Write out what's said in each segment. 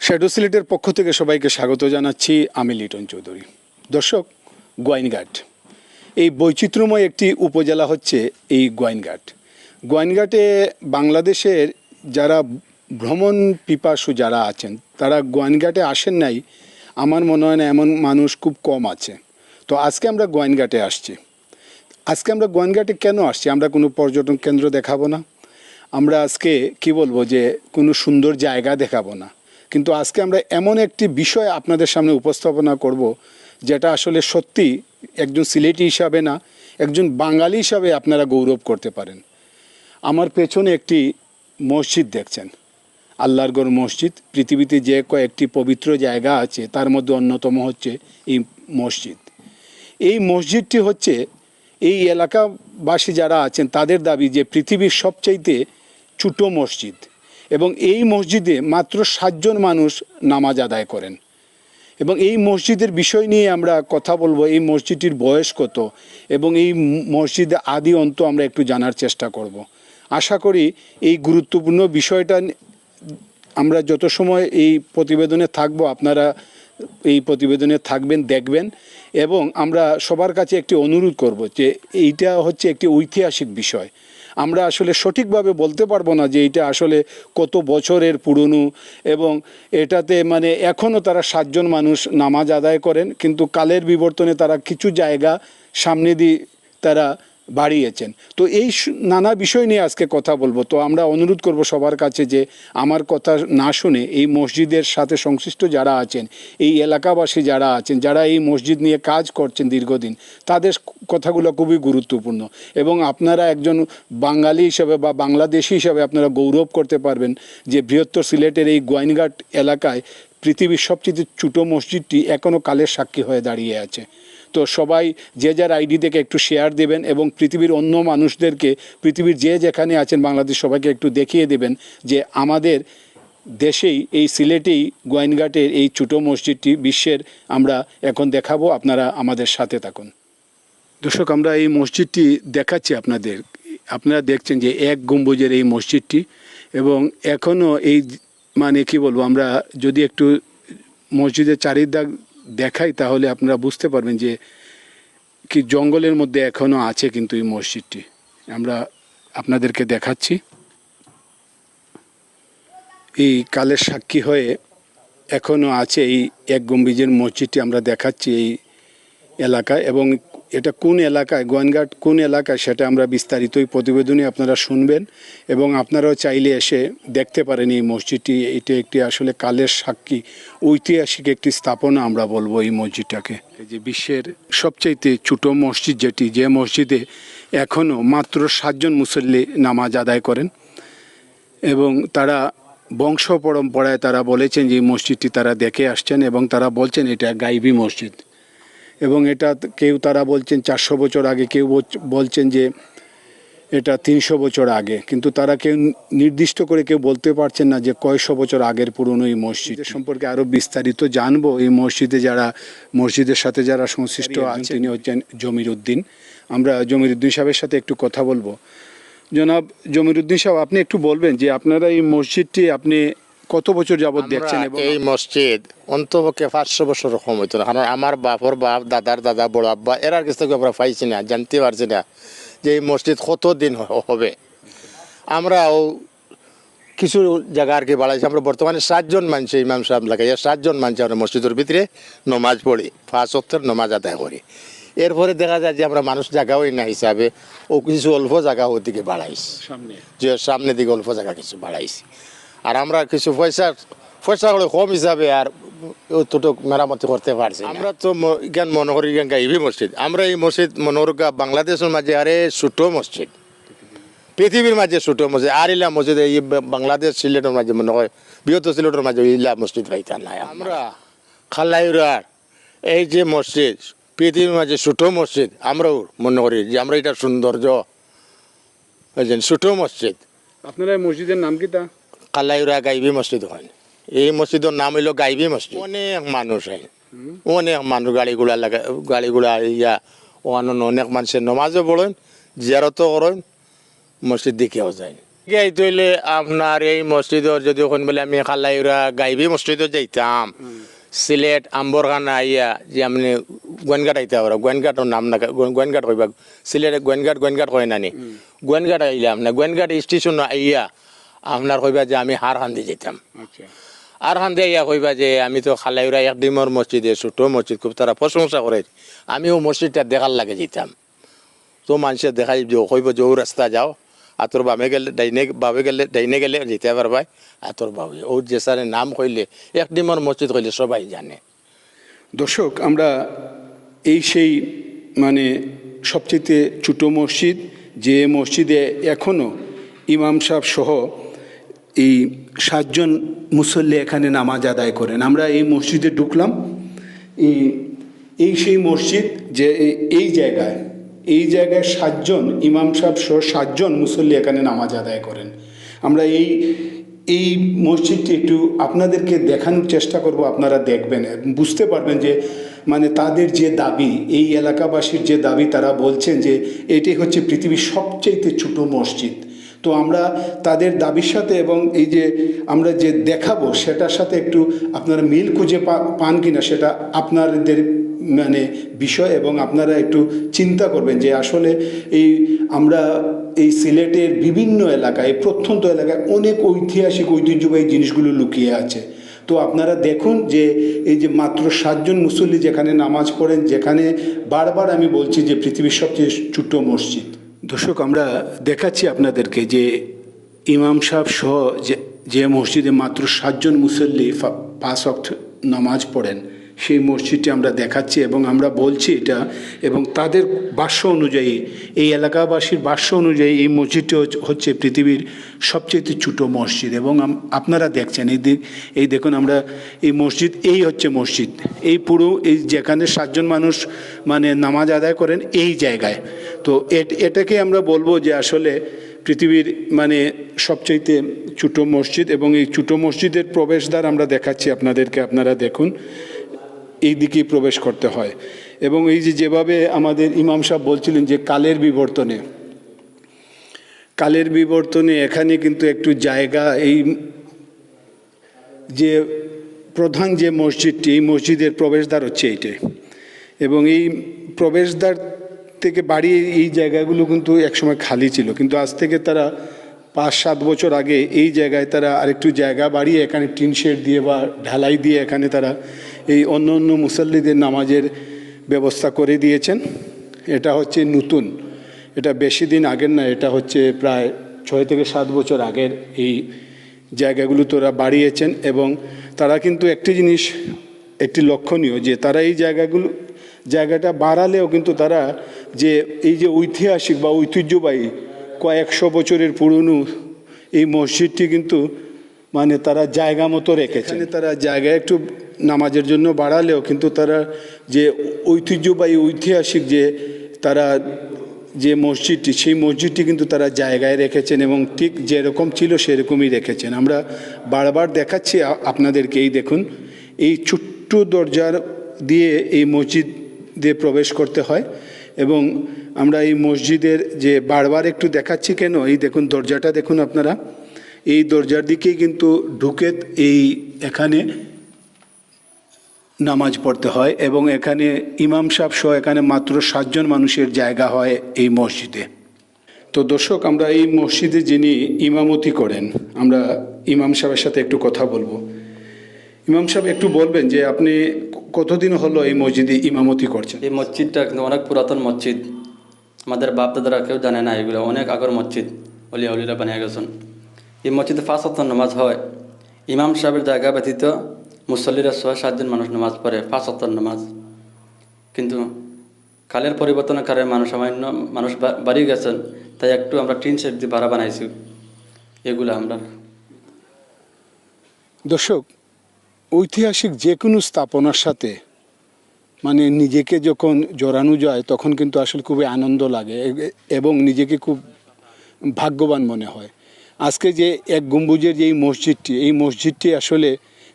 Shadow সিলেটের পক্ষ থেকে সবাইকে স্বাগত জানাচ্ছি। আমি লিটন চৌধুরী। দর্শক গোয়াইনঘাট এই বৈচিত্র্যময় একটি উপজেলা হচ্ছে এই গোয়াইনঘাট গোয়াইনঘাটে বাংলাদেশের যারা ভ্রমণ পিপাসু যারা আছেন, তারা গোয়াইনঘাটে আসেন নাই। আমার মনে হয় না এমন মানুষ খুব কম আছে। তো আজকে আমরা গোয়াইনঘাটে আসছি। আজকে আমরা গোয়াইনঘাটে কেন আসছি? আমরা কোনো পর্যটন কেন্দ্র দেখাবো না। আমরা আজকে কি বলব যে কোনো সুন্দর জায়গা দেখাবো না। কিন্তু আজকে আমরা এমন একটি বিষয় আপনাদের সামনে উপস্থাপনা করব, যেটা আসলে সত্যি একজন সিলেটি হিসাবে না, একজন বাঙালি হিসাবে আপনারা গৌরব করতে পারেন। আমার পেছনে একটি মসজিদ দেখছেন আল্লাহরগড় মসজিদ। পৃথিবীতে যে কয়েকটি পবিত্র জায়গা আছে, তার মধ্যে অন্যতম হচ্ছে এই মসজিদ। এই মসজিদটি হচ্ছে, এই এলাকাবাসী যারা আছেন, তাদের দাবি যে পৃথিবীর সবচাইতে ছোটো মসজিদ। এবং এই মসজিদে মাত্র সাতজন মানুষ নামাজ আদায় করেন। এবং এই মসজিদের বিষয় নিয়ে আমরা কথা বলব, এই মসজিদটির বয়স কত এবং এই মসজিদে আদি অন্ত আমরা একটু জানার চেষ্টা করব। আশা করি এই গুরুত্বপূর্ণ বিষয়টা আমরা যত সময় এই প্রতিবেদনে থাকব, আপনারা এই প্রতিবেদনে থাকবেন, দেখবেন এবং আমরা সবার কাছে একটি অনুরোধ করব যে এইটা হচ্ছে একটি ঐতিহাসিক বিষয়। আমরা আসলে সঠিকভাবে বলতে পারব না যে এটা আসলে কত বছরের পুরনো এবং এটাতে মানে এখনও তারা সাতজন মানুষ নামাজ আদায় করেন, কিন্তু কালের বিবর্তনে তারা কিছু জায়গা সামনে দিয়ে তারা বাড়িয়েছেন। তো এই নানা বিষয় নিয়ে আজকে কথা বলব। তো আমরা অনুরোধ করব সবার কাছে যে, আমার কথা না শুনে এই মসজিদের সাথে সংশ্লিষ্ট যারা আছেন, এই এলাকাবাসী যারা আছেন, যারা এই মসজিদ নিয়ে কাজ করছেন দীর্ঘদিন, তাদের কথাগুলো খুবই গুরুত্বপূর্ণ। এবং আপনারা একজন বাঙালি হিসাবে বা বাংলাদেশি হিসাবে আপনারা গৌরব করতে পারবেন যে, বৃহত্তর সিলেটের এই গোয়াইনঘাট এলাকায় পৃথিবীর সবচেয়ে ছোটো মসজিদটি এখনও কালের সাক্ষী হয়ে দাঁড়িয়ে আছে। তো সবাই যে যার আইডি থেকে একটু শেয়ার দেবেন এবং পৃথিবীর অন্য মানুষদেরকে, পৃথিবীর যে যেখানে আছেন বাংলাদেশ সবাইকে একটু দেখিয়ে দেবেন যে আমাদের দেশেই, এই সিলেটেই, গোয়াইনঘাটের এই ছোটো মসজিদটি বিশ্বের আমরা এখন দেখাবো। আপনারা আমাদের সাথে থাকুন। দর্শক, আমরা এই মসজিদটি দেখাচ্ছি আপনাদের। আপনারা দেখছেন যে এক গম্বুজের এই মসজিদটি এবং এখনও এই মানে কি বলব, আমরা যদি একটু মসজিদের চারিদাগ দেখাই, তাহলে আপনারা বুঝতে পারবেন যে কি জঙ্গলের মধ্যে এখনও আছে কিন্তু এই মসজিদটি। আমরা আপনাদেরকে দেখাচ্ছি। এই কালের সাক্ষী হয়ে এখনও আছে এই এক গম্বিজের মসজিদটি আমরা দেখাচ্ছি এই এলাকায় এবং এটা কোন এলাকায়, গোয়ানঘাট কোন এলাকায় সেটা আমরা বিস্তারিত এই প্রতিবেদনে আপনারা শুনবেন এবং আপনারাও চাইলে এসে দেখতে পারেন এই মসজিদটি। এটা একটি আসলে কালের সাক্ষী, ঐতিহাসিক একটি স্থাপনা আমরা বলব এই মসজিদটাকে। এই যে বিশ্বের সবচাইতে ছোটো মসজিদ যেটি, যে মসজিদে এখনও মাত্র সাতজন মুসল্লি নামাজ আদায় করেন এবং তারা বংশ পরম্পরায় তারা বলেছেন যে মসজিদটি তারা দেখে আসছেন এবং তারা বলছেন এটা গাইবি মসজিদ। এবং এটা কেউ তারা বলছেন চারশো বছর আগে কেউ বলছেন যে এটা তিনশো বছর আগে। কিন্তু তারা কেউ নির্দিষ্ট করে কেউ বলতে পারছেন না যে কয়শো বছর আগের পুরনো এই মসজিদ। সম্পর্কে আরও বিস্তারিত জানব। এই মসজিদে যারা মসজিদের সাথে যারা সংশ্লিষ্ট আছেন তিনি হচ্ছেন জমির উদ্দিন আমরা জমির উদ্দিন সাহেবের সাথে একটু কথা বলব। জনাব জমিরুদ্দিন সাহেব আপনি একটু বলবেন যে আপনারা এই মসজিদটি আপনি কত বছর যাবত দেখছেন এই মসজিদ অন্তপক্ষে পাঁচশো বছর রকম হইতো না। কারণ আমার বাপর বাপ দাদার দাদা বড় আব্বা এরার কাছ থেকে আমরা পাইছি না জানতে পারছি না যে এই মসজিদ কত দিন হবে। আমরাও কিছু জায়গা আর কি বাড়াইছি আমরা বর্তমানে সাতজন মানুষ ইমাম সাহেব লাগাইয়া সাতজন মানুষ আমরা মসজিদের ভিতরে নমাজ পড়ি পাঁচ অক্টের নমাজ আদায় করি। এরপরে দেখা যায় যে আমরা মানুষ জায়গা হই না হিসাবে ও কিছু অল্প জায়গা ওদিকে বাড়াইছি। সামনে। যে সামনে দিকে অল্প জায়গা কিছু বাড়াইছি। আর আমরা কিছু পয়সা পয়সা হলে কম হিসাবে আর অতটুকু মেরামতি করতে পারছি আমরা তো জ্ঞান মনে করি জ্ঞান গাইবি মসজিদ। আমরা এই মসজিদ মনে করি গা বাংলাদেশের মাঝে আরে ছোট মসজিদ। পৃথিবীর মাঝে ছোট মসজিদ। আর ইলা মসজিদ এই বাংলাদেশ সিলেটের মাঝে মনে হয় বৃহত্ত সিলেটের মাঝে ইলা মসজিদ পাইতা নাই আমরা। খালাইরার এই যে মসজিদ পৃথিবীর মাঝে ছোট মসজিদ আমরাও মনে করি যে আমরা এটা সৌন্দর্য ছোট মসজিদ। আপনারা এই মসজিদের নাম কি তা? কালাইরা গাইবি মসজিদ হয়। এই মসজিদের নাম হইল গাইবি মসজিদ। অনেক মানুষ হয়। অনেক মানুষ গাড়িগুলা লাগা গাড়িগুলা ইয়া অন্য অনেক মানুষের নমাজও পড়েন জিয়ারতও করেন মসজিদ দেখেও যায়। হইলে আপনার এই মসজিদর যদি ওখান বলে আমি খালাইরা গাইবি মসজিদও যাইতাম। সিলেট আম্বরখানা আইয়া যে আপনি গোয়েনঘাট আইতে পারো। গোয়েনঘাটর নাম না গোয়েনঘাট কইবা সিলেটে গোয়েনঘাট গোয়েনঘাট কয় নানি গোয়েনঘাট আইলাম না গোয়েনঘাট স্টেশন আইয়া আপনার কইবা যে আমি হার হান্দি যেতাম। আচ্ছা। আর খান্দি আইয়া কইবা যে আমি তো খালাইরা এক ডিমর মসজিদে ছোট মসজিদ খুব তারা প্রশংসা করে। আমিও মসজিদটা দেখার লাগে যেতাম। তো মানুষের দেখাই যে কইব যে ও রাস্তা যাও। আর তোর বামে গেলে ডাইনে বাবে গেলে ডাইনে গেলে যেতে পারবাই। আর তোর বাবে ও যে স্যারের নাম কইলে এক ডিমর মসজিদ কইলে সবাই জানে। দর্শক আমরা এই সেই মানে সবচেয়ে ছোটো মসজিদ যে মসজিদে এখনও ইমাম সাহেব সহ এই সাতজন মুসল্লি এখানে নামাজ আদায় করেন। আমরা এই মসজিদে ঢুকলাম। এই এই সেই মসজিদ যে, এই জায়গায় এই জায়গায় সাতজন, ইমাম সাহেব সহ সাতজন মুসল্লি এখানে নামাজ আদায় করেন। আমরা এই এই মসজিদটি একটু আপনাদেরকে দেখানোর চেষ্টা করব, আপনারা দেখবেন, বুঝতে পারবেন যে মানে তাদের যে দাবি, এই এলাকাবাসীর যে দাবি, তারা বলছেন যে, এটি হচ্ছে পৃথিবীর সবচেয়ে ছোট মসজিদ। তো আমরা তাদের দাবির সাথে এবং এই যে আমরা যে দেখাবো সেটার সাথে একটু আপনারা মিল খুঁজে পান কিনা সেটা আপনাদের মানে বিষয় এবং আপনারা একটু চিন্তা করবেন যে আসলে এই আমরা এই সিলেটের বিভিন্ন এলাকায় প্রত্যন্ত এলাকায় অনেক ঐতিহাসিক ঐতিহ্যবাহী জিনিসগুলো লুকিয়ে আছে। তো আপনারা দেখুন যে এই যে মাত্র সাতজন মুসল্লি যেখানে নামাজ পড়েন, যেখানে বারবার আমি বলছি যে পৃথিবীর সবচেয়ে ছোট্ট মসজিদ। দর্শক, আমরা দেখাচ্ছি আপনাদেরকে যে ইমাম সাহেব সহ যে মসজিদে মাত্র সাতজন মুসল্লি পাঁচ অক্ট নামাজ পড়েন। সেই মসজিদটি আমরা দেখাচ্ছি এবং আমরা বলছি এটা এবং তাদের ভাষ্য অনুযায়ী, এই এলাকাবাসীর ভাষ্য অনুযায়ী এই মসজিদটি হচ্ছে- পৃথিবীর সবচেয়ে ছোটো মসজিদ এবং আপনারা দেখছেন, এই এই দেখুন আমরা এই মসজিদ, এই হচ্ছে মসজিদ। এই পুরো, এই যেখানে সাতজন মানুষ মানে নামাজ আদায় করেন, এই জায়গায়। তো এট- এটাকে আমরা বলব যে আসলে পৃথিবীর মানে সবচাইতে ছোটো মসজিদ এবং এই ছোটো মসজিদের প্রবেশদ্বার আমরা দেখাচ্ছি আপনাদেরকে, আপনারা দেখুন। এই দিকেই প্রবেশ করতে হয়। এবং এই যে যেভাবে আমাদের ইমাম সাহেব বলছিলেন যে কালের বিবর্তনে কালের বিবর্তনে এখানে কিন্তু একটু জায়গা, এই যে প্রধান যে মসজিদটি, এই মসজিদের প্রবেশদ্বার হচ্ছে এইটাই। এবং এই প্রবেশদ্বার থেকে বাড়িয়ে এই জায়গাগুলো কিন্তু একসময় খালি ছিল। কিন্তু আজ থেকে তারা পাঁচ, সাত বছর আগে এই জায়গায় তারা আরেকটু জায়গা বাড়িয়ে এখানে টিন শেড দিয়ে বা ঢালাই দিয়ে এখানে তারা এই অন্য অন্য মুসল্লিদের নামাজের ব্যবস্থা করে দিয়েছেন। এটা হচ্ছে নতুন। এটা বেশি দিন আগের না, এটা হচ্ছে প্রায় ছয় থেকে সাত বছর আগের এই জায়গাগুলো তোরা বাড়িয়েছেন এবং তারা কিন্তু একটি জিনিস, একটি লক্ষণীয় যে তারা এই জায়গাগুলো, জায়গাটা বাড়ালেও কিন্তু তারা যে এই যে ঐতিহাসিক বা ঐতিহ্যবাহী কয়েকশো বছরের পুরনো এই মসজিদটি কিন্তু মানে তারা জায়গা মতো রেখেছে তারা জায়গা একটু নামাজের জন্য বাড়ালেও কিন্তু তারা যে ঐতিহ্যবাহী, ঐতিহাসিক যে তারা যে মসজিদটি, সেই মসজিদটি কিন্তু তারা জায়গায় রেখেছেন এবং ঠিক যেরকম ছিল সেরকমই রেখেছেন। আমরা বারবার দেখাচ্ছি আপনাদেরকে এই দেখুন। এই ছোট্ট দরজার দিয়ে এই মসজিদ দিয়ে প্রবেশ করতে হয় এবং আমরা এই মসজিদের যে বারবার একটু দেখাচ্ছি কেন? এই দেখুন, দরজাটা দেখুন আপনারা। এই দরজার দিকেই কিন্তু ঢুকে এই এখানে নামাজ পড়তে হয় এবং এখানে ইমাম সাহেব সহ এখানে মাত্র সাতজন মানুষের জায়গা হয় এই মসজিদে। তো দর্শক, আমরা এই মসজিদে যিনি ইমামতি করেন, আমরা ইমাম সাহেবের সাথে একটু কথা বলব। ইমাম সাহেব একটু বলবেন যে আপনি কতদিন হলো এই মসজিদে ইমামতি করছেন? এই মসজিদটা কিন্তু অনেক পুরাতন মসজিদ। আমাদের বাপ দাদারা কেউ জানে না, এগুলো অনেক আগর মসজিদ। অলিয়া অলিরা বানিয়ে গেছেন। এই মসজিদে অক্ট নামাজ হয়। ইমাম সাহেবের জায়গা ব্যতীত মুসল্লিরা ছয় সাতজন মানুষ নামাজ পড়ে, পাঁচ অক্ট নামাজ। কিন্তু কালের পরিবর্তনের কারণে মানুষ সামান্য মানুষ বাড়িয়ে গেছেন, তাই একটু আমরা টিন সেট দিয়ে ভাড়া বানাইছি। এগুলো আমরা দর্শক, ঐতিহাসিক যে কোনো স্থাপনার সাথে মানে নিজেকে যখন জড়ানো যায়, তখন কিন্তু আসলে খুবই আনন্দ লাগে এবং নিজেকে খুব ভাগ্যবান মনে হয়। আজকে যে এক গম্বুজের যে এই মসজিদটি এই মসজিদটি আসলে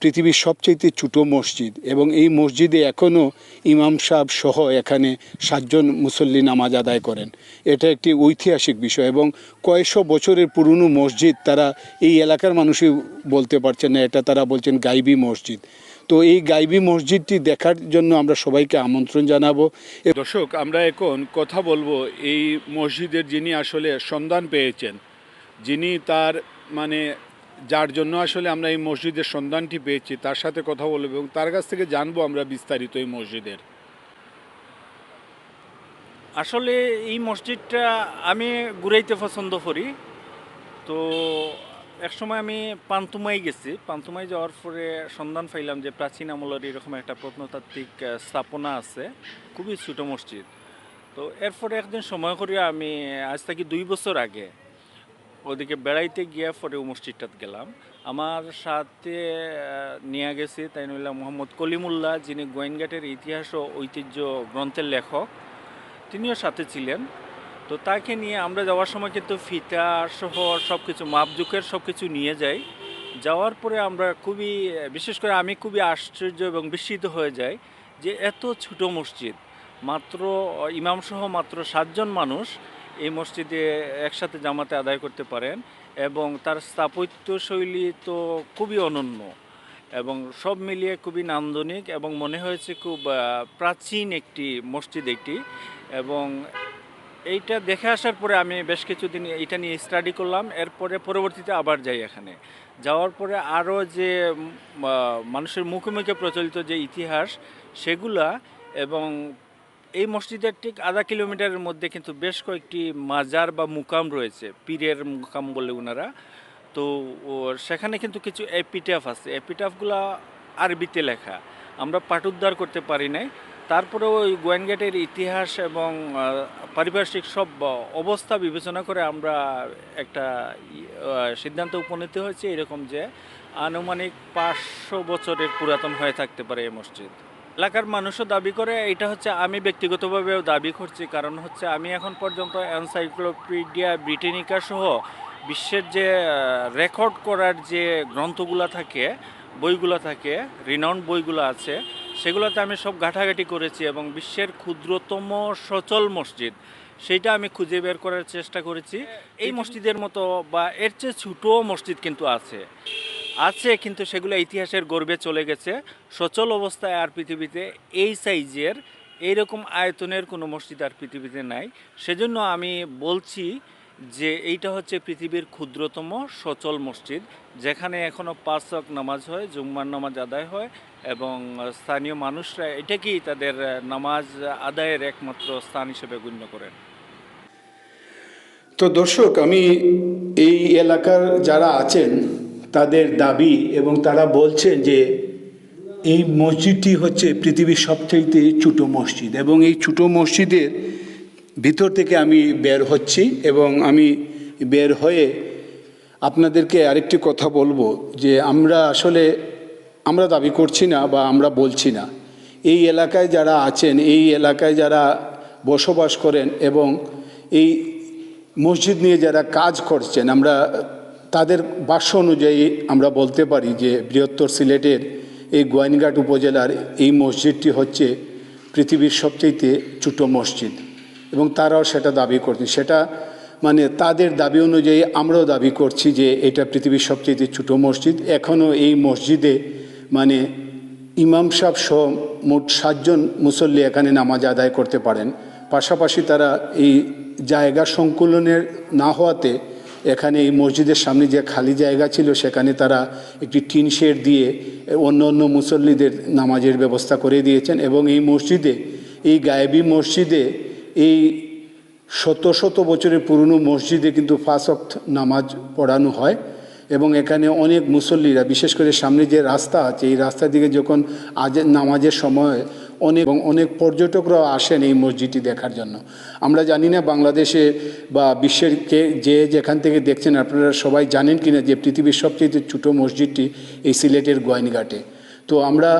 পৃথিবীর সবচেয়ে ছোটো মসজিদ এবং এই মসজিদে এখনও ইমাম সাহেব সহ এখানে সাতজন মুসল্লি নামাজ আদায় করেন। এটা একটি ঐতিহাসিক বিষয় এবং কয়েকশো বছরের পুরনো মসজিদ তারা এই এলাকার মানুষই বলতে পারছেন না, এটা তারা বলছেন গাইবি মসজিদ। তো এই গাইবি মসজিদটি দেখার জন্য আমরা সবাইকে আমন্ত্রণ জানাব। দর্শক, আমরা এখন কথা বলব এই মসজিদের যিনি আসলে সন্ধান পেয়েছেন, যিনি তার মানে যার জন্য আসলে আমরা এই মসজিদের সন্ধানটি পেয়েছি, তার সাথে কথা বলব এবং তার কাছ থেকে জানব আমরা বিস্তারিত এই মসজিদের। আসলে এই মসজিদটা আমি ঘুরাইতে পছন্দ করি। তো একসময় আমি পান্তুমাই গেছি। পান্তুমাই যাওয়ার পরে সন্ধান পাইলাম যে প্রাচীন আমলের এরকম একটা প্রত্নতাত্ত্বিক স্থাপনা আছে। খুবই ছোটো মসজিদ। তো এরপরে একদিন সময় করিয়া আমি, আজ থেকে দুই বছর আগে ওদিকে বেড়াইতে গিয়ে পরে মসজিদটাতে গেলাম। আমার সাথে নিয়ে গেছি তাই নইলাম মোহাম্মদ কলিমুল্লাহ, যিনি গোয়েনঘাটের ইতিহাস ও ঐতিহ্য গ্রন্থের লেখক। তিনিও সাথে ছিলেন। তো তাকে নিয়ে আমরা যাওয়ার সময় কিন্তু ফিতা সহ সব কিছু মাপজুকের সব কিছু নিয়ে যাই। যাওয়ার পরে আমরা খুবই, বিশেষ করে আমি খুবই আশ্চর্য এবং বিস্মিত হয়ে যাই যে এত ছোট মসজিদ। মাত্র, ইমাম সহ মাত্র সাতজন মানুষ এই মসজিদে একসাথে জামাতে আদায় করতে পারেন এবং তার স্থাপত্যশৈলী তো খুবই অনন্য এবং সব মিলিয়ে খুবই নান্দনিক এবং মনে হয়েছে খুব প্রাচীন একটি মসজিদ একটি এবং এইটা দেখে আসার পরে আমি বেশ কিছুদিন এইটা নিয়ে স্টাডি করলাম। এরপরে পরবর্তীতে আবার যাই এখানে। যাওয়ার পরে আরও যে মানুষের মুখে মুখে প্রচলিত যে ইতিহাস সেগুলা এবং এই মসজিদের ঠিক আধা কিলোমিটারের মধ্যে কিন্তু বেশ কয়েকটি মাজার বা মুকাম রয়েছে, পীরের মুকাম বলে ওনারা তো সেখানে কিন্তু কিছু এপিটাফ আছে। এপিটাফগুলা আরবিতে লেখা। আমরা পাঠোদ্ধার করতে পারি নাই। তারপরে ওই গোয়েনগেটের ইতিহাস এবং পারিপার্শ্বিক সব অবস্থা বিবেচনা করে আমরা একটা সিদ্ধান্ত উপনীত হয়েছে এরকম যে আনুমানিক পাঁচশো বছরের পুরাতন হয়ে থাকতে পারে এই মসজিদ। এলাকার মানুষও দাবি করে, এটা হচ্ছে আমি ব্যক্তিগতভাবেও দাবি করছি। কারণ হচ্ছে আমি এখন পর্যন্ত এনসাইক্লোপিডিয়া, ব্রিটেনিকা সহ বিশ্বের যে রেকর্ড করার যে গ্রন্থগুলো থাকে, বইগুলো থাকে রিনাউন্ড বইগুলো আছে, সেগুলোতে আমি সব ঘাটাঘাটি করেছি এবং বিশ্বের ক্ষুদ্রতম সচল মসজিদ, সেইটা আমি খুঁজে বের করার চেষ্টা করেছি। এই মসজিদের মতো বা এর চেয়ে ছোটো মসজিদ কিন্তু আছে। আছে, কিন্তু সেগুলো ইতিহাসের গর্বে চলে গেছে। সচল অবস্থায় আর পৃথিবীতে এই সাইজের এইরকম আয়তনের কোনো মসজিদ আর পৃথিবীতে নাই। সেজন্য আমি বলছি যে এইটা হচ্ছে পৃথিবীর ক্ষুদ্রতম সচল মসজিদ, যেখানে এখনও পাঁচ ওয়াক্ত নামাজ হয়, জুম্মার নামাজ আদায় হয় এবং স্থানীয় মানুষরা এটাকেই তাদের নামাজ আদায়ের একমাত্র স্থান হিসেবে গণ্য করেন। তো দর্শক, আমি এই এলাকার যারা আছেন তাদের দাবি এবং তারা বলছেন যে এই মসজিদটি হচ্ছে পৃথিবীর সবচাইতে ছোটো মসজিদ এবং এই ছোটো মসজিদের ভিতর থেকে আমি বের হচ্ছি এবং আমি বের হয়ে আপনাদেরকে আরেকটি কথা বলব যে আমরা আসলে আমরা দাবি করছি না বা আমরা বলছি না। এই এলাকায় যারা আছেন, এই এলাকায় যারা বসবাস করেন এবং এই মসজিদ নিয়ে যারা কাজ করছেন, আমরা তাদের ভাষ্য অনুযায়ী আমরা বলতে পারি যে বৃহত্তর সিলেটের এই গোয়াইনঘাট উপজেলার এই মসজিদটি হচ্ছে পৃথিবীর সবচেয়ে ছোটো মসজিদ এবং তারাও সেটা দাবি করছেন সেটা মানে তাদের দাবি অনুযায়ী আমরাও দাবি করছি যে এটা পৃথিবীর সবচেয়ে ছোটো মসজিদ। এখনও এই মসজিদে মানে ইমাম সাহেব সহ মোট সাতজন মুসল্লি এখানে নামাজ আদায় করতে পারেন। পাশাপাশি তারা এই জায়গা সংকুলনের না হওয়াতে এখানে এই মসজিদের সামনে যে খালি জায়গা ছিল, সেখানে তারা একটি টিন শেড দিয়ে অন্য অন্য মুসল্লিদের নামাজের ব্যবস্থা করে দিয়েছেন এবং এই মসজিদে, এই গায়েবী মসজিদে এই শত শত বছরের পুরনো মসজিদে কিন্তু ফাঁস অক্ত নামাজ পড়ানো হয় এবং এখানে অনেক মুসল্লিরা, বিশেষ করে সামনে যে রাস্তা আছে, এই রাস্তার দিকে যখন আজ নামাজের সময় অনেক অনেক পর্যটকরাও আসেন এই মসজিদটি দেখার জন্য। আমরা জানি না বাংলাদেশে বা বিশ্বের কে যে যেখান থেকে দেখছেন, আপনারা সবাই জানেন কিনা যে পৃথিবীর সবচেয়ে ছোটো মসজিদটি এই সিলেটের গোয়াইনঘাটে। তো আমরা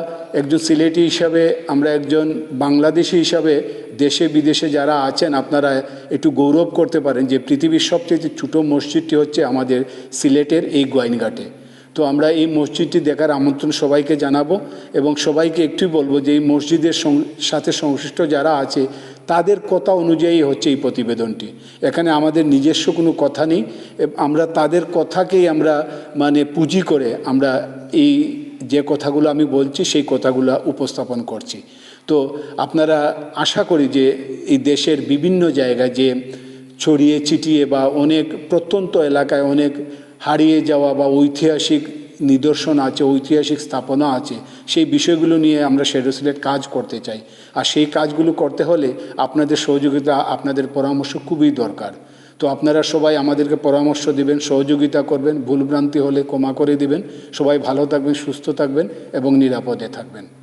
একজন সিলেটি হিসাবে, আমরা একজন বাংলাদেশি হিসাবে দেশে বিদেশে যারা আছেন, আপনারা একটু গৌরব করতে পারেন যে পৃথিবীর সবচেয়ে ছোটো মসজিদটি হচ্ছে আমাদের সিলেটের এই গোয়াইনঘাটে। তো আমরা এই মসজিদটি দেখার আমন্ত্রণ সবাইকে জানাব এবং সবাইকে একটুই বলব যে এই মসজিদের সাথে সংশ্লিষ্ট যারা আছে, তাদের কথা অনুযায়ী হচ্ছে এই প্রতিবেদনটি। এখানে আমাদের নিজস্ব কোনো কথা নেই। আমরা তাদের কথাকেই আমরা মানে পুঁজি করে আমরা এই যে কথাগুলো আমি বলছি, সেই কথাগুলো উপস্থাপন করছি। তো আপনারা আশা করি যে এই দেশের বিভিন্ন জায়গায় যে ছড়িয়ে ছিটিয়ে বা অনেক প্রত্যন্ত এলাকায় অনেক হারিয়ে যাওয়া বা ঐতিহাসিক নিদর্শন আছে, ঐতিহাসিক স্থাপনা আছে, সেই বিষয়গুলো নিয়ে আমরা শেডো সিলেট কাজ করতে চাই। আর সেই কাজগুলো করতে হলে আপনাদের সহযোগিতা, আপনাদের পরামর্শ খুবই দরকার। তো আপনারা সবাই আমাদেরকে পরামর্শ দিবেন, সহযোগিতা করবেন, ভুলভ্রান্তি হলে ক্ষমা করে দিবেন। সবাই ভালো থাকবেন, সুস্থ থাকবেন এবং নিরাপদে থাকবেন।